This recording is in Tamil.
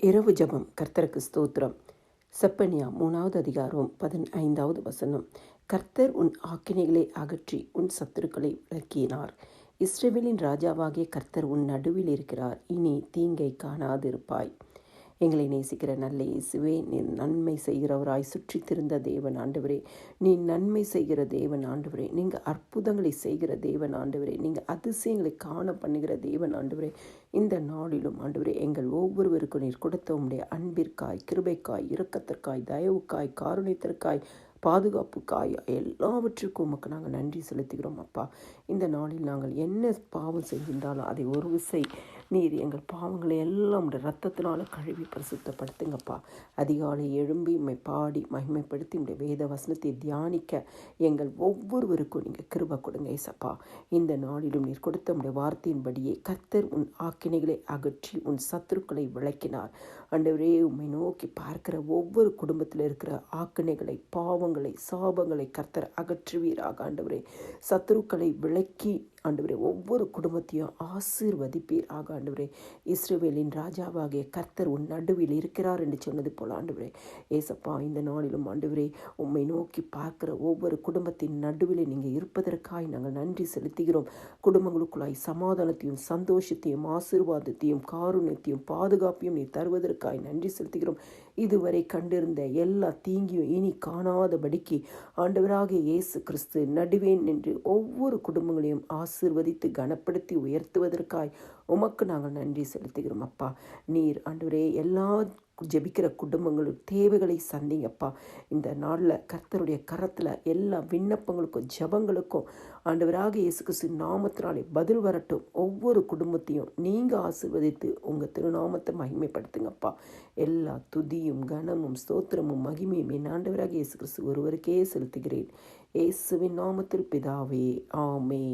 இரவு ஜபம் கர்த்தருக்கு ஸ்தோத்திரம். செப்பனியா மூணாவது அதிகாரம் பதினைந்தாவது வசனம். கர்த்தர் உன் ஆக்கினைகளை அகற்றி உன் சத்துருக்களை விளக்கினார். இஸ்ரேவேலின் ராஜாவாகிய கர்த்தர் உன் நடுவில் இருக்கிறார். இனி தீங்கை காணாதிருப்பாய். எங்களை நேசிக்கிற நல்ல இயேசுவே நீ நன்மை செய்கிறவராய் சுற்றித் திருந்த தேவன் ஆண்டவரே. நீ நன்மை செய்கிற தேவன் ஆண்டவரே. நீங்கள் அற்புதங்களை செய்கிற தேவன் ஆண்டவரே. நீங்கள் அதிசயங்களை காண பண்ணுகிற தேவன் ஆண்டவரே. இந்த நாளிலும் ஆண்டவரே எங்கள் ஒவ்வொருவருக்கும் நீர் கொடுத்த உடைய அன்பிற்காய் கிருபைக்காய் இரக்கத்திற்காய் தயவுக்காய் காருண்யத்திற்காய் பாதுகாப்புக்காய் எல்லாவற்றுக்கும் உமக்கு நாங்கள் நன்றி செலுத்துகிறோம் அப்பா. இந்த நாளில் நாங்கள் என்ன பாவம் செஞ்சிருந்தாலும் அதை ஒரு விசை நீர் எங்கள் பாவங்களை எல்லாம் உடைய ரத்தத்தினால கழுவி பரிசுத்தப்படுத்துங்கப்பா. அதிகாலை எழும்பி உம்மை பாடி மகிமைப்படுத்தி உடைய வேத வசனத்தை தியானிக்க எங்கள் ஒவ்வொருவருக்கும் நீங்கள் கிருப கொடுங்க ஏசப்பா. இந்த நாளிலும் நீர் கொடுத்த உடைய வார்த்தையின்படியே கர்த்தர் உன் ஆக்கினைகளை அகற்றி உன் சத்துருக்களை விளக்கினார். அண்டவரே உம்மை நோக்கி பார்க்கிற ஒவ்வொரு குடும்பத்தில் இருக்கிற ஆக்கினைகளை பாவங்கள் சாபங்களை கர்த்தர் அகற்றுவீராக ஆண்டவரே. சத்துருக்களை விளக்கி ஆண்டவரே ஒவ்வொரு குடும்பத்தையும் ஆசீர்வதிப்பீர். ஆக ஆண்டவரே இஸ்ரேவேலின் ராஜாவாகிய கர்த்தர் உன் நடுவில் இருக்கிறார் என்று சொன்னது போல் ஆண்டவரே ஏசப்பா இந்த நாளிலும் ஆண்டவரே உம்மை நோக்கி பார்க்கிற ஒவ்வொரு குடும்பத்தின் நடுவில் நீங்கள் இருப்பதற்காய் நாங்கள் நன்றி செலுத்துகிறோம். குடும்பங்களுக்குள்ளாய் சமாதானத்தையும் சந்தோஷத்தையும் ஆசீர்வாதத்தையும் காருண்யத்தையும் பாதுகாப்பையும் நீ தருவதற்காய் நன்றி செலுத்துகிறோம். இதுவரை கண்டிருந்த எல்லா தீங்கியும் இனி காணாதபடிக்கு ஆண்டவராக இயேசு கிறிஸ்து நடுவேன் என்று ஒவ்வொரு குடும்பங்களையும் ஆசீர்வதித்து கனப்படுத்தி உயர்த்துவதற்காய் உமக்கு நாங்கள் நன்றி செலுத்துகிறோம் அப்பா. நீர் ஆண்டவரே எல்லா ஜெபிக்கிற குடும்பங்களும் தேவைகளை சந்திங்கப்பா இந்த நாளில் கர்த்தருடைய கரத்தில் எல்லா விண்ணப்பங்களுக்கும் ஜபங்களுக்கும் ஆண்டவராக இயேசு கிறிஸ்து நாமத்தினாலே பதில் வரட்டும். ஒவ்வொரு குடும்பத்தையும் நீங்கள் ஆசிர்வதித்து உங்கள் திருநாமத்தை மகிமைப்படுத்துங்கப்பா எல்லா துதியும் கனமும் ஸ்தோத்திரமும் மகிமையும் என் ஆண்டவராக இயேசு கிறிஸ்து ஒருவருக்கே செலுத்துகிறேன். இயேசுவின் நாமத்தில் பிதாவே ஆமே